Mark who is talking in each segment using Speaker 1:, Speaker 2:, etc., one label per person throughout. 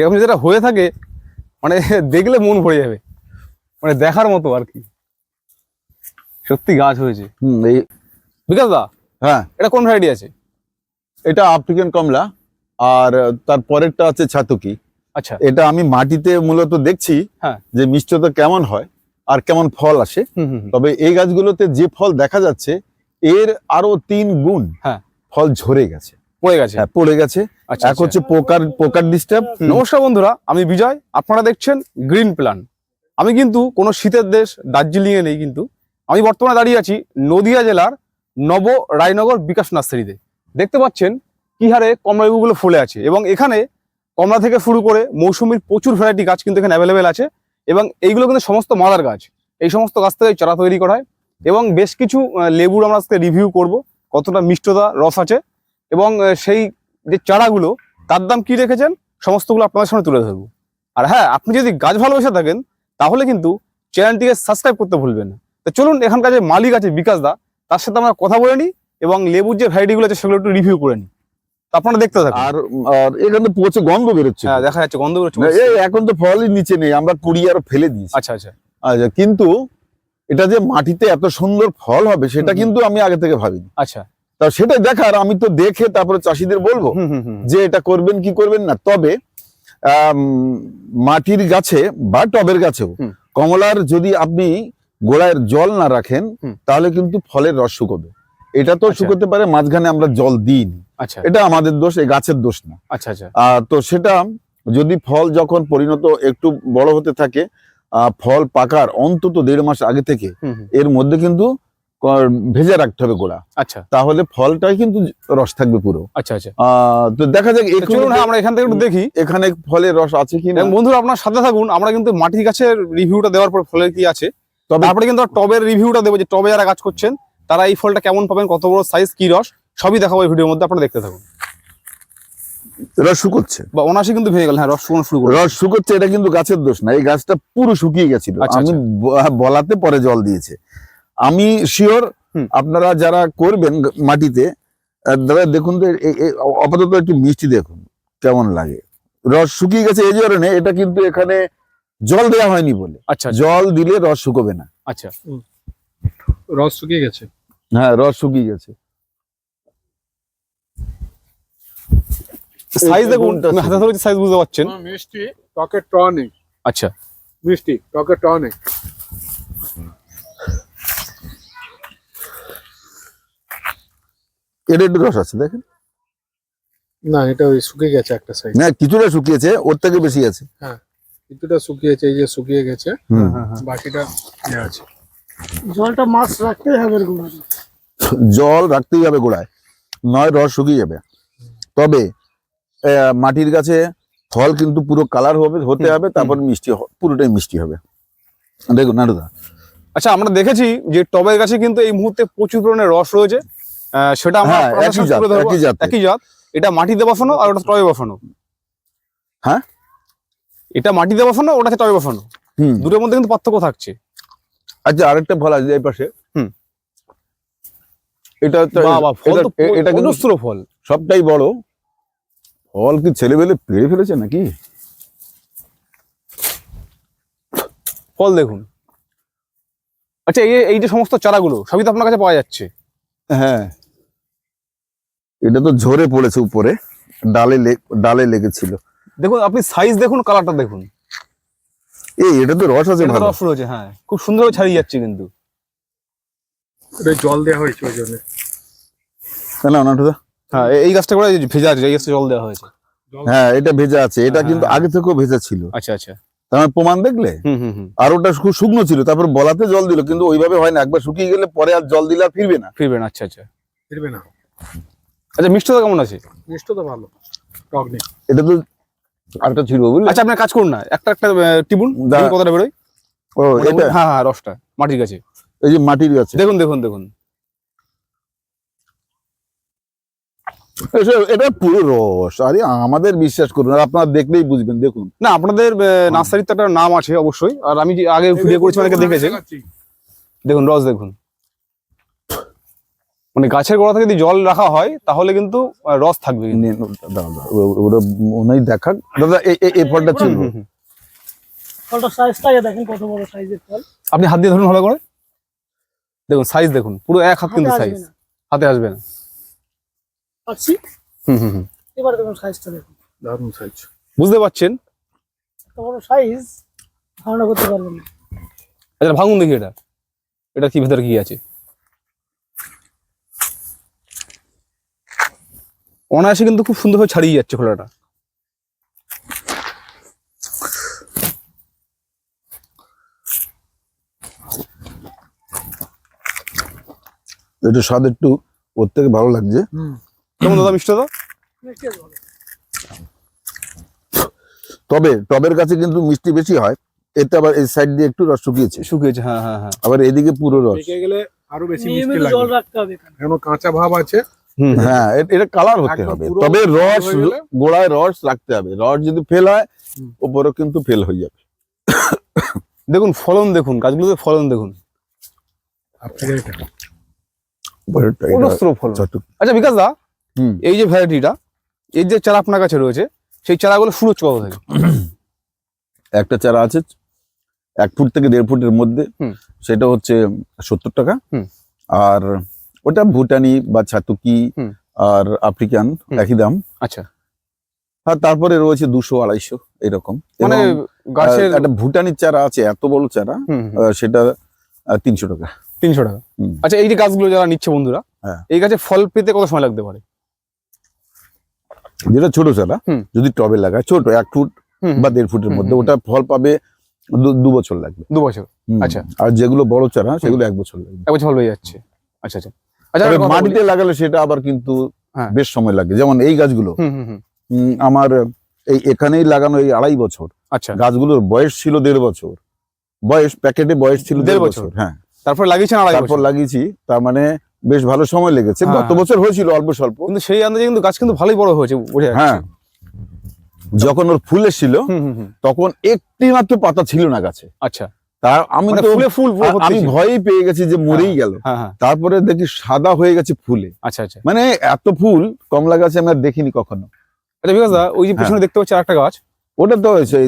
Speaker 1: এরকম যেটা হয়ে থাকে মানে দেখলে মন ভরে যাবে। মানে দেখার মতো আর কি। সত্যি গাছ হয়েছে।
Speaker 2: হুম এই
Speaker 1: বিকাশ দা
Speaker 2: হ্যাঁ।
Speaker 1: এটা কোন ভ্যারাইটি আছে?
Speaker 2: এটা আফ্রিকান কমলা আর তার পরেরটা আছে ছাতুকি।
Speaker 1: আচ্ছা।
Speaker 2: এটা আমি মাটিতে মূলত দেখছি
Speaker 1: হ্যাঁ।
Speaker 2: যে মিষ্টতা কেমন হয় আর কেমন ফল আসে। তবে এই গাছগুলোতে যে ফল দেখা যাচ্ছে এর আরও তিন গুণ
Speaker 1: হ্যাঁ।
Speaker 2: ফল ঝরে গেছে।
Speaker 1: পড়ে গেছে?
Speaker 2: হ্যাঁ পড়ে গেছে।
Speaker 1: আচ্ছা
Speaker 2: এক হচ্ছে পোকার পোকার ডিস্টার্ব
Speaker 1: নমস্কার বন্ধুরা আমি বিজয়। আপনারা দেখছেন গ্রিন প্ল্যান আমি কিন্তু কোনো শীতের দেশ দার্জিলিং এ নেই কিন্তু। আমি বর্তমানে দাঁড়িয়ে আছি নদিয়া জেলার নব রায়নগর বিকাশ নার্সারিতে। দেখতে পাচ্ছেন কি হারে কমলা লেবুগুলো ফুলে আছে এবং এখানে কমলা থেকে শুরু করে মৌসুমীর প্রচুর ভ্যারাইটি গাছ কিন্তু এখানে অ্যাভেলেবেল আছে এবং এইগুলো কিন্তু সমস্ত মাদার গাছ। এই সমস্ত গাছ থেকে চারা তৈরি করা হয় এবং বেশ কিছু লেবুর আমরা আজকে রিভিউ করব। কতটা মিষ্টতা রস আছে। এবং সেই যে চারাগুলো তার দাম কি রেখেছেন? সমস্তগুলো আপনাদের সামনে তুলে ধরবো। আর হ্যাঁ আপনি যদি গাছ ভালোবেসে থাকেন তাহলে কিন্তু চ্যানেলটিকে সাবস্ক্রাইব করতে ভুলবেন না। তো চলুন এখানকার যে মালিক আছে বিকাশ দা তার সাথে আমরা কথা বলে নিই এবং লেবুর যে ভ্যারাইটিগুলো আছে সেগুলো একটু রিভিউ করে নিই। আপনারা দেখতে থাকুন।
Speaker 2: আর আর এখানে পচে গন্ধ বেরোচ্ছে।
Speaker 1: হ্যাঁ দেখা যাচ্ছে গন্ধ বেরোচ্ছে।
Speaker 2: এই এখন তো ফলই নিচে নেই আমরা কুড়ি আর ফেলে দিয়েছি।
Speaker 1: আচ্ছা আচ্ছা।
Speaker 2: আচ্ছা কিন্তু এটা যে মাটিতে এত সুন্দর ফল হবে সেটা। কিন্তু আমি আগে থেকে ভাবিনি।
Speaker 1: আচ্ছা।
Speaker 2: তা সেটা দেখার আমি তো দেখে তারপরে চাষিদের বলব যে এটা করবেন কি করবেন না। তবে মাটির গাছে বা টবের গাছেও কমলার যদি আপনি গোড়ায় জল না রাখেন তাহলে কিন্তু ফলের রস শুকোবে। এটা তো
Speaker 1: আচ্ছা।
Speaker 2: শুকোতে পারে মাঝখানে আমরা জল দিইনি।
Speaker 1: আচ্ছা।
Speaker 2: এটা আমাদের দোষ এই গাছের দোষ না।
Speaker 1: আচ্ছা আচ্ছা।
Speaker 2: আহ, তো সেটা যদি ফল যখন পরিণত একটু বড় হতে থাকে আহ, ফল পাকার অন্তত দেড় মাস আগে থেকে এর মধ্যে কিন্তু ভেজে রাখতে হবে গোড়া।
Speaker 1: আচ্ছা।
Speaker 2: তাহলে ফলটাই কিন্তু রস থাকবে পুরো।
Speaker 1: আচ্ছা আচ্ছা।
Speaker 2: তো দেখা যাক
Speaker 1: চলুন হ্যাঁ আমরা এখান থেকে একটু দেখি।
Speaker 2: এখানে ফলের রস আছে কি না
Speaker 1: বন্ধুরা আপনার সাথে থাকুন আমরা কিন্তু মাটির গাছের রিভিউটা দেওয়ার পর ফলের কি আছে।
Speaker 2: তবে
Speaker 1: তারপরে কিন্তু টবের রিভিউটা দেবো যে টবে যারা কাজ করছেন তারা এই ফলটা কেমন পাবেন কত বড় সাইজ কি রস সবই দেখাবো এই ভিডিওর মধ্যে আপনারা দেখতে থাকুন।
Speaker 2: রস শুকোচ্ছে।
Speaker 1: বা অনাসি কিন্তু ভেঙে গেল হ্যাঁ রস শুকনো শুরু
Speaker 2: রস শুকোচ্ছে এটা কিন্তু গাছের দোষ না এই গাছটা পুরো শুকিয়ে গেছিল।
Speaker 1: আচ্ছা,
Speaker 2: আমি বলাতে পরে জল দিয়েছে। আমি শিওর
Speaker 1: হুম।
Speaker 2: আপনারা যারা করবেন মাটিতে দাদা দেখুন তো আপাতত একটু মিষ্টি দেখুন কেমন লাগে। রস শুকিয়ে গেছে এই জন্য এটা কিন্তু এখানে জল দেওয়া হয়নি বলে।
Speaker 1: আচ্ছা আচ্ছা,
Speaker 2: জল দিলে রস শুকোবে না।
Speaker 1: আচ্ছা
Speaker 3: রস শুকিয়ে গেছে?
Speaker 2: হ্যাঁ রস শুকিয়ে গেছে।
Speaker 1: সাইজ দেখুন হাতে সাইজ বুঝতে পারছেন?
Speaker 3: মিষ্টি টকের টনিক
Speaker 1: আচ্ছা।
Speaker 3: মিষ্টি টকের টনিক
Speaker 2: এটা একটু রস আছে দেখেন।
Speaker 3: না এটা ওই শুকিয়ে গেছে একটা সাইড
Speaker 2: না কিছুটা শুকিয়েছে ওর থেকে বেশি আছে।
Speaker 3: হ্যাঁ কিছুটা শুকিয়েছে এই যে শুকিয়ে গেছে।
Speaker 1: হ্যাঁ হ্যাঁ
Speaker 3: বাকিটা ইয়ে আছে।
Speaker 4: জলটা মাছ রাখতেই হবে
Speaker 2: জল রাখতেই হবে গোড়ায় নয় রস শুকিয়ে যাবে। তবে আহ, মাটির কাছে ফল কিন্তু পুরো কালার হবে হতে হবে তারপর মিষ্টি পুরোটাই মিষ্টি হবে। দেখুন নারুদা।
Speaker 1: আচ্ছা আমরা দেখেছি যে টবের গাছে কিন্তু এই মুহূর্তে প্রচুর পরিমাণে রস রয়েছে। সেটা আমরা
Speaker 2: হ্যাঁ একই জাত একই জাত
Speaker 1: একই জাত। এটা মাটিতে বসানো আর ওটা টবে বসানো।
Speaker 2: হ্যাঁ?
Speaker 1: এটা মাটিতে বসানো ওটা টবে বসানো।
Speaker 2: হুম।
Speaker 1: দুটোর মধ্যে কিন্তু পার্থক্য থাকছে।
Speaker 2: আচ্ছা আরেকটা ফল আছে এই পাশে।
Speaker 1: হুম।
Speaker 2: এটা এটা- কিন্তু
Speaker 1: ফল।
Speaker 2: সবটাই বড়। ফল কি ছেলেবেলে পেরে ফেলেছে নাকি?
Speaker 1: ফল দেখুন। আচ্ছা এই এই যে সমস্ত চারাগুলো সবই তো আপনার কাছে পাওয়া যাচ্ছে।
Speaker 2: হ্যাঁ। এটা তো ঝরে পড়েছে উপরে ডালে ডালে লেগেছিল।
Speaker 1: দেখুন আপনি সাইজ দেখুন কালারটা দেখুন।
Speaker 2: এই এটা তো রস আছে ভালো।
Speaker 1: রস রয়েছে হ্যাঁ। খুব সুন্দর ছাড়িয়ে যাচ্ছে কিন্তু।
Speaker 3: এটা জল দেওয়া হয়েছে ওই জন্য।
Speaker 2: না
Speaker 1: হ্যাঁ এই- গাছটা করে ভেজা আছে এই গাছটা জল দেওয়া হয়েছে।
Speaker 2: হ্যাঁ এটা ভেজা আছে। এটা
Speaker 1: হ্যাঁ,
Speaker 2: কিন্তু
Speaker 1: হ্যাঁ।
Speaker 2: আগে থেকেও ভেজা ছিল।
Speaker 1: আচ্ছা আচ্ছা।
Speaker 2: তার প্রমাণ দেখলে?
Speaker 1: হুম হুম হুম।
Speaker 2: আর ওটা খুব শুকনো ছিল তারপর বলাতে জল দিল কিন্তু ওইভাবে হয় না। একবার শুকিয়ে গেলে পরে আর জল দিলে আর ফিরবে না।
Speaker 1: ফিরবেন আচ্ছা আচ্ছা।
Speaker 3: ফিরবে না।
Speaker 1: আচ্ছা মিষ্টতা কেমন আছে?
Speaker 3: মিষ্টি তো ভালো টক নেই
Speaker 2: এটা তো আরেকটা ছিল বুঝলে?
Speaker 1: আচ্ছা আপনার কাজ করুন না একটা একটা দেখুন কতটা বেরোয়।
Speaker 2: ও এটা?
Speaker 1: হ্যাঁ হ্যাঁ রসটা মাটির কাছে।
Speaker 2: এই যে মাটির গাছে
Speaker 1: দেখুন দেখুন দেখুন।
Speaker 2: এটা পুরো রস আরে আমাদের বিশ্বাস করুন আর আপনারা দেখলেই বুঝবেন দেখুন।
Speaker 1: না আপনাদের নার্সারির তো একটা নাম আছে অবশ্যই আর আমি যে আগে ভিডিও করেছি অনেকে দেখেছেন দেখুন রস দেখুন। মানে গাছের গোড়া থেকে যদি জল রাখা হয় তাহলে কিন্তু রস থাকবে
Speaker 2: ওরা ওনাই দেখাক। দাদা এই- ফলটা ছিল
Speaker 1: হুম, হুম।
Speaker 4: সাইজটা দেখেন কত বড় সাইজের ফল।
Speaker 1: আপনি হাত দিয়ে ধরুন ভালো করে। দেখুন সাইজ দেখুন পুরো এক হাত কিন্তু সাইজ হাতে আসবে না।
Speaker 4: পাচ্ছি?
Speaker 1: হুম হুম হুম।
Speaker 4: এবার দেখুন সাইজটা দেখুন।
Speaker 3: দারুণ সাইজ
Speaker 1: বুঝতে পারছেন?
Speaker 4: এত বড় সাইজ ধারণা করতে পারবেন না।
Speaker 1: আচ্ছা ভাঙুন দেখি এটা। এটা কি ভেতরে কি আছে? অনায়াসে কিন্তু খুব সুন্দরভাবে ছাড়িয়ে যাচ্ছে খোলাটা।
Speaker 2: এটা স্বাদ একটু ওর থেকে ভালো লাগছে।
Speaker 1: কেমন দাদা মিষ্টি দাদা?
Speaker 2: তবে টবের কাছে কিন্তু মিষ্টি বেশি হয়। এতে আবার এই সাইড দিয়ে একটু রস শুকিয়েছে।
Speaker 1: শুকিয়েছে হ্যাঁ হ্যাঁ হ্যাঁ।
Speaker 2: আবার এদিকে পুরো রস।
Speaker 3: গেলে আরও বেশি মিষ্টি লাগবে।
Speaker 4: এখানে
Speaker 3: কাঁচা ভাব আছে।
Speaker 2: হ্যাঁ এটা কালার হতে হবে। তবে রস গোড়ায় রস রাখতে হবে। রস যদি ফেল হয়
Speaker 3: হুম।
Speaker 2: কিন্তু ফেল হয়ে যাবে।
Speaker 1: দেখুন ফলন দেখুন গাছগুলোতে ফলন দেখুন। আচ্ছা বিকাশ দা। এই যে ভ্যারাইটিটা এই যে চারা আপনার কাছে রয়েছে সেই চারাগুলো হচ্ছে কত থেকে?
Speaker 2: একটা চারা আছে এক ফুট থেকে দেড় ফুটের মধ্যে। সেটা হচ্ছে সত্তর টাকা। আর ওটা ভুটানি বা ছাতুকি আর আফ্রিকান একই দাম।
Speaker 1: আচ্ছা।
Speaker 2: আর তারপরে রয়েছে দুশো আড়াইশো এরকম।
Speaker 1: মানে গাছের
Speaker 2: একটা ভুটানির চারা আছে এত বড় চারা সেটা তিনশো টাকা।
Speaker 1: তিনশো টাকা। আচ্ছা এই যে গাছগুলো যারা নিচ্ছে বন্ধুরা
Speaker 2: হ্যাঁ।
Speaker 1: এই গাছে ফল পেতে কত সময় লাগতে পারে?
Speaker 2: যেটা ছোট চারা যদি টবে লাগায় ছোট এক ফুট বা দেড় ফুটের মধ্যে ওটা ফল পাবে দু- বছর লাগবে।
Speaker 1: দু বছর। আচ্ছা।
Speaker 2: আর যেগুলো বড় চারা সেগুলো এক বছর লাগবে।
Speaker 1: এক বছর ফল হয়ে যাচ্ছে। আচ্ছা আচ্ছা। আচ্ছা।
Speaker 2: মাটিতে লাগালে সেটা আবার কিন্তু
Speaker 1: হ্যাঁ।
Speaker 2: বেশ সময় লাগে। যেমন এই গাছগুলো আমার এই এখানেই লাগানো এই আড়াই বছর।
Speaker 1: আচ্ছা।
Speaker 2: গাছগুলোর বয়স ছিল দেড় বছর। বয়স প্যাকেটে বয়স ছিল
Speaker 1: দেড় বছর।
Speaker 2: হ্যাঁ।
Speaker 1: তারপর লাগিয়েছেন
Speaker 2: তারপর লাগিয়েছি তার মানে বেশ ভালো সময় লেগেছে।
Speaker 1: হ্যাঁ,
Speaker 2: গত। বছর হয়েছিল অল্প স্বল্প।
Speaker 1: কিন্তু সেই আন্দাজে কিন্তু গাছ কিন্তু ভালোই বড় হয়েছে
Speaker 2: হ্যাঁ। যখন ওর ফুল এসেছিল তখন একটি মাত্র পাতা ছিল না গাছে।
Speaker 1: আচ্ছা।
Speaker 2: তার আমি
Speaker 1: মানে
Speaker 2: তো
Speaker 1: ফুলে
Speaker 2: আমি ভয়ই পেয়ে গেছি যে মরেই গেল।
Speaker 1: হ্যাঁ হ্যাঁ।
Speaker 2: তারপরে দেখি সাদা হয়ে গেছে ফুলে।
Speaker 1: আচ্ছা আচ্ছা।
Speaker 2: মানে এত ফুল কমলা গাছে আমি আর দেখিনি কখনো।
Speaker 1: আচ্ছা বিকাশ দা ওই যে পিছনে দেখতে পাচ্ছি আরেকটা গাছ।
Speaker 2: ওটা তো হয়েছে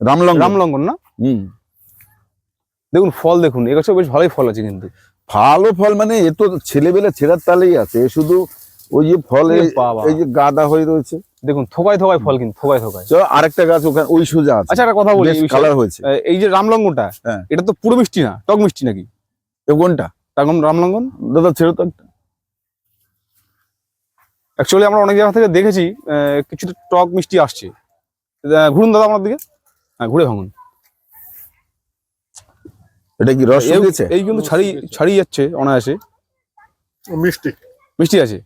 Speaker 2: রামলং
Speaker 1: রামলঙ্গন। না?
Speaker 2: হুম।
Speaker 1: দেখুন ফল দেখুন এ গাছে বেশ ভালোই ফল আছে কিন্তু।
Speaker 2: ভালো ফল মানে এ তো ছেলেবেলা ছেঁড়ার তালেই আছে শুধু ওই যে ফলে এই যে গাদা হয়ে রয়েছে।
Speaker 1: দেখুন থোকায় থোকায় ফল কিন্তু থোকায় থোকায়।
Speaker 2: চলো আরেকটা গাছ ওখানে ওই সোজা আছে।
Speaker 1: আচ্ছা একটা কথা বলি
Speaker 2: কালার হয়েছে।
Speaker 1: এই যে রামলঙ্গনটা
Speaker 2: হ্যাঁ।
Speaker 1: এটা তো পুরো মিষ্টি না টক মিষ্টি নাকি?
Speaker 2: কোনটা?
Speaker 1: তার রামলঙ্গন?
Speaker 2: দাদা ছেড়ে তো একটা।
Speaker 1: অ্যাকচুয়ালি আমরা অনেক জায়গা থেকে দেখেছি আহ, কিছুটা টক মিষ্টি আসছে। ঘুরুন দাদা আমার দিকে। হ্যাঁ ঘুরে ভাঙুন।
Speaker 2: এটা কি রস
Speaker 1: এই কিন্তু ছাড়িয়ে ছাড়িয়ে যাচ্ছে অনায়াসে।
Speaker 3: মিষ্টি।
Speaker 1: মিষ্টি আছে?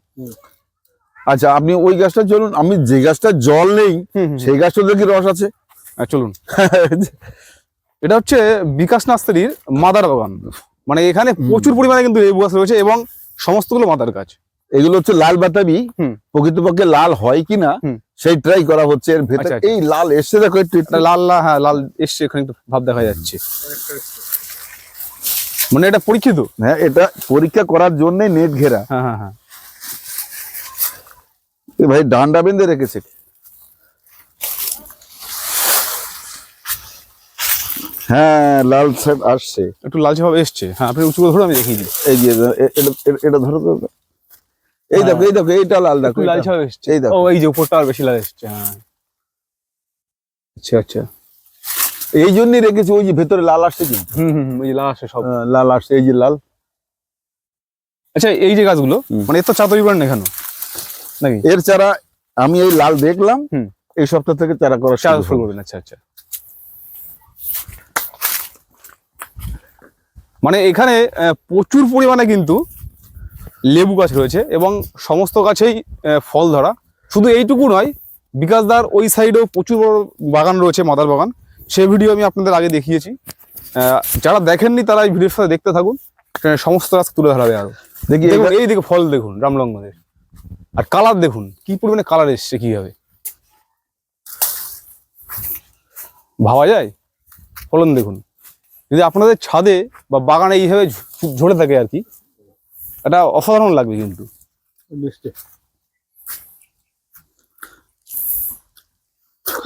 Speaker 2: আচ্ছা আপনি ওই গাছটা চলুন আমি যে গাছটা জল নেই সেই গাছটা কি রস আছে?
Speaker 1: হ্যাঁ, চলুন। এটা হচ্ছে বিকাশ নার্সারির মাদার বাগান। মানে এখানে প্রচুর পরিমাণে কিন্তু লেবু গাছ রয়েছে এবং সমস্তগুলো মাদার গাছ।
Speaker 2: এগুলো হচ্ছে লাল বাতাবি। প্রকৃতপক্ষে লাল হয় কিনা। সেই ট্রাই করা হচ্ছে এর ভেতরে।
Speaker 1: আচ্ছা, আচ্ছা।
Speaker 2: এই লাল এসছে দেখো একটু।
Speaker 1: লাল লাল হ্যাঁ লাল এসছে এখানে একটু ভাব দেখা যাচ্ছে। মানে এটা পরীক্ষিত?
Speaker 2: হ্যাঁ এটা পরীক্ষা করার জন্য নেট ঘেরা।
Speaker 1: হ্যাঁ হ্যাঁ হ্যাঁ।
Speaker 2: ভাই ডান্ডা বেঁধে রেখেছে। হ্যাঁ লাল শাক আসছে।
Speaker 1: একটু লালচে ভাবে এসছে। হ্যাঁ আপনি উঁচু করে ধরে আমি দেখিয়ে দিই।
Speaker 2: এই যে এটা ধরো তো। এই দেখো এই দেখো এইটা লাল দেখো।
Speaker 1: লালচে ভাবে এসছে।
Speaker 2: এই দেখো।
Speaker 1: ও এই যে উপরটা আর বেশি লাল এসছে হ্যাঁ। আচ্ছা আচ্ছা।
Speaker 2: এই জন্যই রেখেছি ওই যে ভেতরে লাল আসছে কি
Speaker 1: হুম হুম ওই যে লাল আসছে সব।
Speaker 2: লাল আসছে এই যে লাল।
Speaker 1: আচ্ছা এই যে গাছগুলো মানে এত চা তৈরি করেন না কেন নাকি
Speaker 2: এর চারা আমি এই লাল দেখলাম। এই সপ্তাহ থেকে চারা করা
Speaker 1: চা
Speaker 2: শুরু
Speaker 1: করবেন আচ্ছা আচ্ছা। মানে এখানে প্রচুর পরিমাণে কিন্তু লেবু গাছ রয়েছে এবং সমস্ত গাছেই ফল ধরা। শুধু এইটুকু নয় বিকাশদার ওই সাইডেও প্রচুর বড় বাগান রয়েছে মাদার বাগান। সেই ভিডিও আমি আপনাদের আগে দেখিয়েছি। যারা দেখেননি তারা এই ভিডিওর সাথে দেখতে থাকুন। সমস্ত গাছ তুলে ধরাবে আরও।
Speaker 2: দেখি
Speaker 1: দেখুন এই দিকে ফল দেখুন রামলঙ্গনের আর কালার দেখুন কি পরিমাণে কালার এসছে কীভাবে। ভাবা যায়? ফলন দেখুন। যদি আপনাদের ছাদে বা বাগানে এইভাবে ঝরে থাকে আর কি এটা অসাধারণ লাগবে কিন্তু।
Speaker 3: মিষ্টি।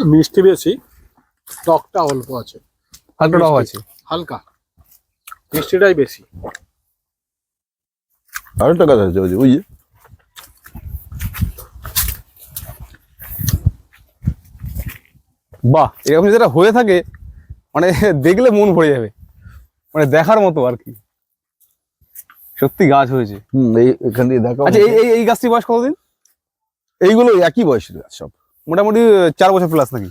Speaker 3: মিষ্টি বেশি টকটা অল্প আছে।
Speaker 1: হালকাটাও আছে?
Speaker 3: হালকা। মিষ্টিটাই বেশি।
Speaker 2: আর একটা কথা আছে ওই যে- ওই যে
Speaker 1: বাহ এরকম যেটা হয়ে থাকে মানে দেখলে মন ভরে যাবে। মানে দেখার মতো আর কি। সত্যি গাছ হয়েছে।
Speaker 2: হুম এই এখান দিয়ে দেখা
Speaker 1: আচ্ছা এই এই- গাছটি বয়স কতদিন?
Speaker 2: এইগুলো একই বয়সের গাছ সব।
Speaker 1: মোটামুটি চার বছর প্লাস নাকি?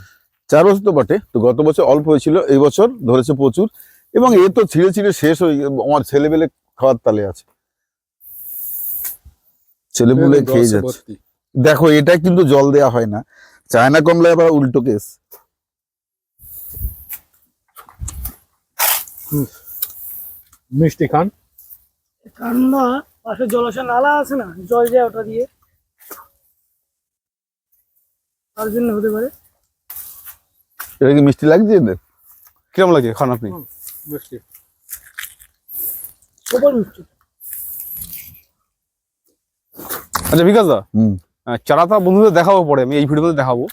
Speaker 2: চার বছর তো বটে তো গত বছর অল্প হয়েছিল এই বছর ধরেছে প্রচুর। এবং এ তো ছিঁড়ে ছিঁড়ে শেষ হয়ে আমার ছেলেবেলে খাওয়ার তালে আছে। ছেলেপুলে খেয়ে যাচ্ছে। দেখো এটা কিন্তু জল দেয়া হয় না। চায়না কমলা আবার উল্টো কেস
Speaker 3: মিষ্টি খান।
Speaker 4: কারণ না পাশে জলাশয় নালা আছে না জল যায় ওটা দিয়ে। তার জন্য হতে পারে।
Speaker 2: এটা কি মিষ্টি লাগছে এদের?
Speaker 1: কিরম লাগে? খান আপনি।
Speaker 3: মিষ্টি।
Speaker 4: সুপার মিষ্টি।
Speaker 1: আচ্ছা বিকাশ দা
Speaker 2: হুম।
Speaker 1: আহ, চারাটা বন্ধুদের দেখাবো পরে আমি এই ভিডিওতে দেখাবো।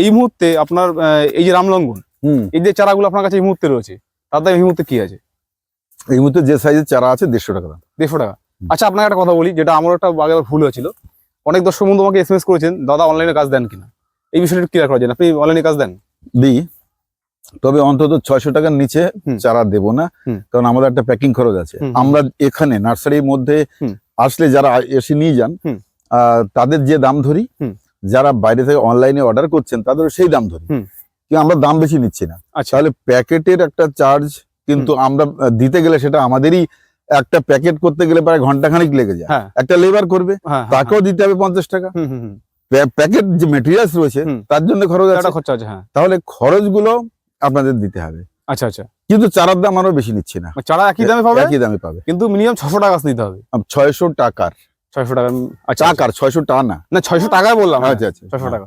Speaker 1: এই মুহূর্তে আপনার আহ, এই যে রামলঙ্গন
Speaker 2: হুম।
Speaker 1: এই যে চারাগুলো আপনার কাছে এই মুহূর্তে রয়েছে তার দাম এই মুহূর্তে কি আছে?
Speaker 2: এই মুহূর্তে যে সাইজের চারা আছে দেড়শো টাকা দাম।
Speaker 1: দেড়শো টাকা। আচ্ছা আপনাকে একটা কথা বলি যেটা আমার একটা আগে ভুল হয়েছিল। অনেক দর্শক বন্ধু আমাকে এসএমএস করেছেন দাদা অনলাইনে কাজ দেন কিনা? এই বিষয়টা ক্লিয়ার করা যায় আপনি অনলাইনে কাজ দেন?
Speaker 2: দিই। তবে অন্তত ছয়শো টাকার নিচে চারা দেবো না কারণ আমাদের একটা প্যাকিং খরচ আছে। আমরা এখানে নার্সারির মধ্যে আসলে যারা এসে নিয়ে যান। তাদের যে দাম ধরি। যারা বাইরে থেকে অনলাইনে অর্ডার করছেন তাদের সেই দাম ধরি। কিন্তু আমরা দাম বেশি নিচ্ছি না।
Speaker 1: আচ্ছা।
Speaker 2: তাহলে প্যাকেটের একটা চার্জ কিন্তু আমরা দিতে গেলে সেটা আমাদেরই একটা প্যাকেট করতে গেলে প্রায় ঘন্টাখানিক লেগে যায়।
Speaker 1: হ্যাঁ।
Speaker 2: একটা লেবার করবে
Speaker 1: হ্যাঁ হ্যাঁ,
Speaker 2: তাকেও দিতে হবে পঞ্চাশ টাকা। প্যাকেট যে মেটেরিয়ালস রয়েছে তার জন্য খরচ
Speaker 1: খরচা আছে
Speaker 2: তাহলে খরচগুলো আপনাদের দিতে হবে।
Speaker 1: আচ্ছা আচ্ছা।
Speaker 2: কিন্তু চারার দাম আরও বেশি নিচ্ছি না।
Speaker 1: চারা একই দামে পাবে?
Speaker 2: একই দামে পাবে।
Speaker 1: কিন্তু মিনিমাম ছশো টাকা নিতে হবে।
Speaker 2: ছয়শো টাকার।
Speaker 1: ছয়শো টাকা আচ্ছা আচ্ছা।
Speaker 2: টাকার ছয়শো টাকা না।
Speaker 1: না ছয়শো টাকায় বললাম
Speaker 2: আচ্ছা আচ্ছা।
Speaker 1: ছয়শো টাকা।